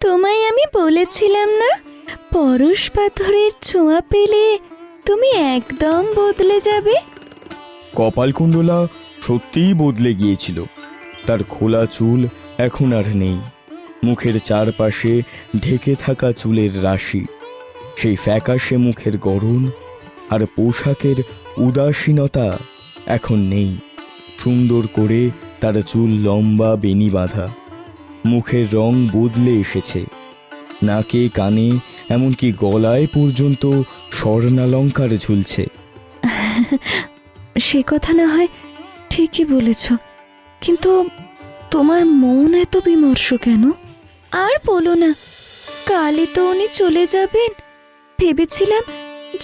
তোমায় আমি বলেছিলাম না পরশ পাথরের ছোঁয়া পেলে তুমি একদম বদলে যাবে? কপালকুণ্ডলা সত্যিই বদলে গিয়েছিল। তার খোলা চুল এখন আর নেই। মুখের চারপাশে ঢেকে থাকা চুলের রাশি। সেই ফ্যাকাশে মুখের গড়ন আর পোশাকের উদাসীনতা এখন নেই। সুন্দর করে তার চুল লম্বা বেনি বাঁধা। মুখের রং বদলে এসেছে। নাকে কানে এমনকি গলায় পর্যন্ত স্বর্ণালঙ্কার ঝুলছে। সে কথা না হয় ঠিকই বলেছ, কিন্তু তোমার মন এত বিমর্ষ কেন? আর বলো না, কালই তো উনি চলে যাবেন। ভেবেছিলাম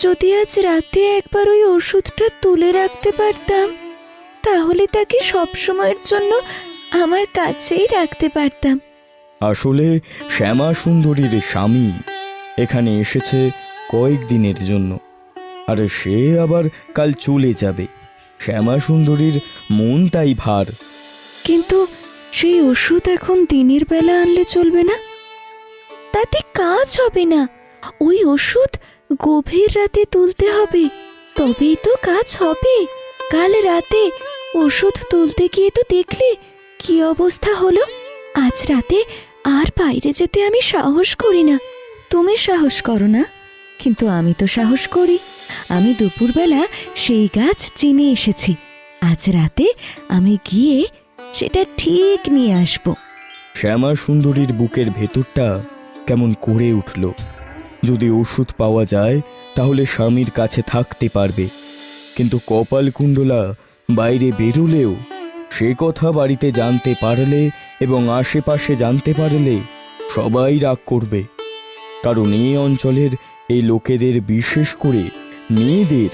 যদি আজ রাতে একবার ওই ওষুধটা তুলে রাখতে পারতাম, তাহলে তাকে সব সময়ের জন্য আমার কাছেই রাখতে পারতাম। আসলে শ্যামা সুন্দরীর স্বামী এখানে এসেছে কয়েকদিনের জন্য। আর সে আবার কাল চলে যাবে। শ্যামা সুন্দরীর মন তাই ভার। কিন্তু সেই ওষুধ এখন দিনের বেলা আনলে চলবে না? তাতে কাজ হবে না। ওই ওষুধ গভীর রাতে তুলতে হবে। তবেই তো কাজ হবে। কাল রাতে ওষুধ তুলতে গিয়ে তো দেখলে কি অবস্থা হলো? আজ রাতে আর বাইরে যেতে আমি সাহস করি না। তুমি সাহস করো না। কিন্তু আমি তো সাহস করি। আমি দুপুরবেলা সেই গাছ চিনে এসেছি। আজ রাতে আমি গিয়ে সেটা ঠিক নিয়ে আসব। শ্যামা সুন্দরীর বুকের ভেতরটা কেমন করে উঠল। যদি ওষুধ পাওয়া যায়, তাহলে স্বামীর কাছে থাকতে পারবে। কিন্তু কপাল কুণ্ডলা বাইরে বেরোলেও সে কথা বাড়িতে জানতে পারলে এবং আশেপাশে জানতে পারলে সবাই রাগ করবে। কারণ এই অঞ্চলের এই লোকেদের বিশেষ করে মেয়েদের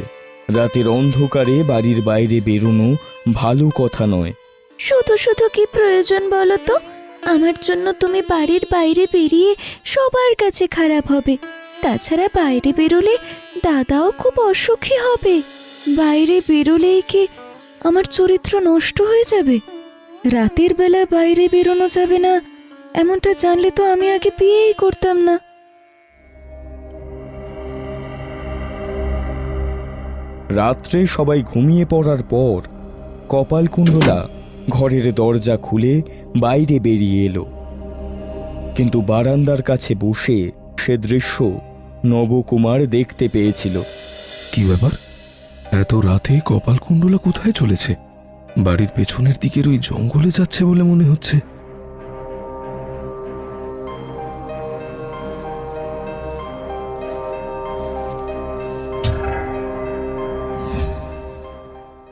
রাতের অন্ধকারে বাড়ির বাইরে বেরোনো ভালো কথা নয়। শুধু শুধু কি প্রয়োজন বলো তো? আমার জন্য তুমি বাড়ির বাইরে বেরিয়ে সবার কাছে খারাপ হবে। তাছাড়া বাইরে বেরোলে দাদাও খুব অসুখী হবে। বাইরে বেরোলেই কি আমার চরিত্র নষ্ট হয়ে যাবে। রাতের বেলা বাইরে বেরোনো যাবে না। এমনটা জানলে তো আমি আগে বিয়েই করতাম না। রাত্রে সবাই ঘুমিয়ে পড়ার পর কপালকুণ্ডলা ঘরের দরজা খুলে বাইরে বেরিয়ে এলো। কিন্তু বারান্দার কাছে বসে সে দৃশ্য নবকুমার দেখতে পেয়েছিল। কি ব্যাপার? এত রাতে কপালকুণ্ডলা কোথায় চলেছে? বাড়ির পেছনের দিকের ওই জঙ্গলে যাচ্ছে বলে মনে হচ্ছে।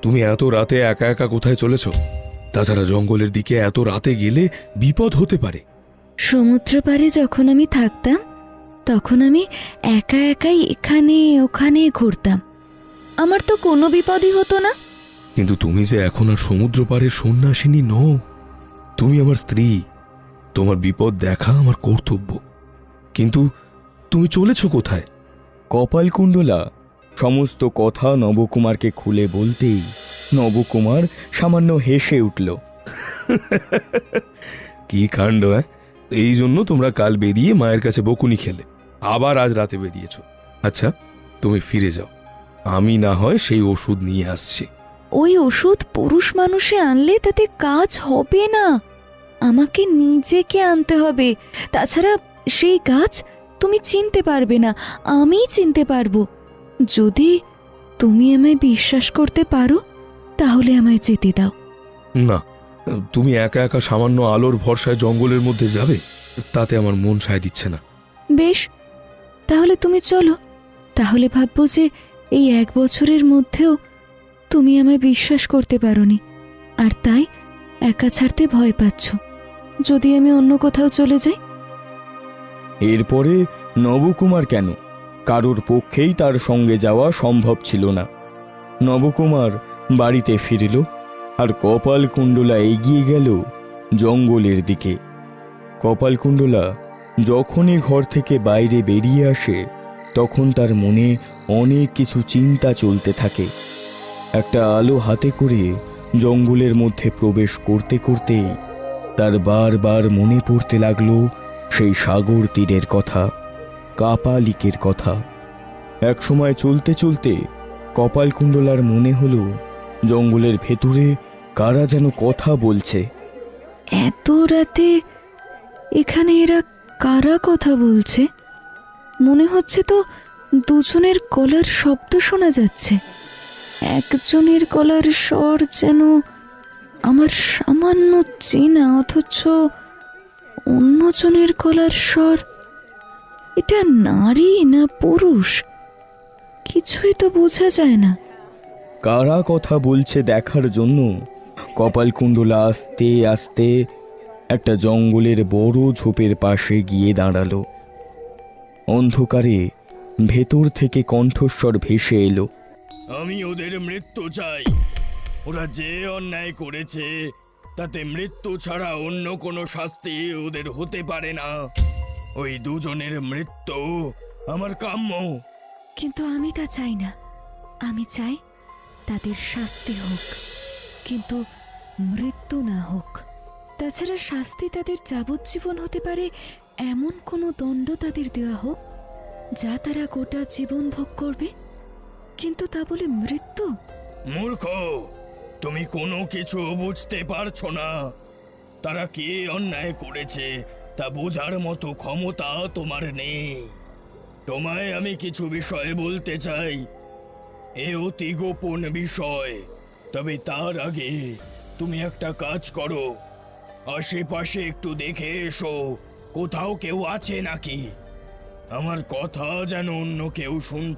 তুমি এত রাতে একা একা কোথায় চলেছ? তাছাড়া জঙ্গলের দিকে এত রাতে গেলে বিপদ হতে পারে। সমুদ্র পাড়ে যখন আমি থাকতাম, তখন আমি একা একাই এখানে ওখানে ঘুরতাম। আমার তো কোনো বিপদই হতো না। কিন্তু তুমি যে এখন আর সমুদ্র পাড়ের সন্ন্যাসিনী নও তুমি আমার স্ত্রী। তোমার বিপদ দেখা আমার কর্তব্য। কিন্তু তুমি চলেছ কোথায়? কপালকুণ্ডলা সমস্ত কথা নবকুমারকে খুলে বলতেই নবকুমার সামান্য হেসে উঠল। কি কাণ্ড হ্যাঁ এই জন্য তোমরা কাল বেরিয়ে মায়ের কাছে বকুনি খেলে। আবার আজ রাতে বেরিয়েছ। আচ্ছা তুমি ফিরে যাও। আমি না হয় সেই ওষুধ নিয়ে আসছি। ওই ওষুধ পুরুষ মানুষে আনলে তাতে কাজ হবে না। আমাকে নিজেকে আনতে হবে। তাছাড়া সেই গাছ তুমি চিনতে পারবে না আমি চিনতে পারব। যদি তুমি আমায় বিশ্বাস করতে পারো তাহলে আমায় যেতে দাও। না তুমি একা একা সামান্য আলোর ভরসায় জঙ্গলের মধ্যে যাবে তাতে আমার মন সায় দিচ্ছে না। বেশ তাহলে তুমি চলো। তাহলে ভাববো যে এই এক বছরের মধ্যেও তুমি আমায় বিশ্বাস করতে পারোনি। আর তাই একা ছাড়তে ভয় পাচ্ছ। যদি আমি অন্য কোথাও চলে যাই? এরপরে নবকুমার কেন? কারোর পক্ষেই তার সঙ্গে যাওয়া সম্ভব ছিল না। নবকুমার বাড়িতে ফিরল, আর কপালকুণ্ডলা এগিয়ে গেল জঙ্গলের দিকে। কপালকুণ্ডলা যখনই ঘর থেকে বাইরে বেরিয়ে আসে তখন তার মনে অনেক কিছু চিন্তা চলতে থাকে। একটা আলো হাতে করে জঙ্গলের মধ্যে প্রবেশ করতে করতেই তার বারবার মনে পড়তে লাগল সেই সাগর তীরের কথা, কাপালিকের কথা। একসময় চলতে চলতে কপালকুণ্ডলার মনে হলো জঙ্গলের ভেতরে কারা যেন কথা বলছে। এত রাতে এখানে এরা কারা কথা বলছে? মনে হচ্ছে তো দুজনের গলার শব্দ শোনা যাচ্ছে। একজনের গলার স্বর যেন আমার সামান্য চেনা, অথচ অন্যজনের গলার স্বর। এটা নারী না পুরুষ? কিছুই তো বোঝা যায় না। কারা কথা বলছে দেখার জন্য? কপালকুণ্ডলা আস্তে আস্তে একটা জঙ্গলের বড় ঝোপের পাশে গিয়ে দাঁড়াল। অন্ধকারে ভেতর থেকে কণ্ঠস্বর ভেসে এলো। আমি ওদের মৃত্যু চাই। ওরা যে অন্যায় করেছে তাতে মৃত্যু ছাড়া অন্য কোনো শাস্তি ওদের হতে পারে না। ওই দুজনের মৃত্যু আমার কাম্য। কিন্তু আমি তা চাই না। আমি চাই তাদের শাস্তি হোক। কিন্তু মৃত্যু না হোক তাছাড়া শাস্তি তাদের যাবজ্জীবন হতে পারে এমন কোনো দণ্ড তাদের দেওয়া হোক, যা তারা গোটা জীবন ভোগ করবে? কিন্তু তা বলে মৃত্যু? মূর্খ! তুমি কোনো কিছু বুঝতে পারছ না। তারা কে অন্যায় করেছে, তা বোঝার মতো ক্ষমতা তোমার নেই। তোমায় আমি কিছু বিষয় বলতে চাই। এ অতি গোপন বিষয়। তবে তার আগে তুমি একটা কাজ করো। আশেপাশে একটু দেখে এসো। কোথাও কেউ আছে নাকি? আমার কথা যেন অন্য কেউ শুনতে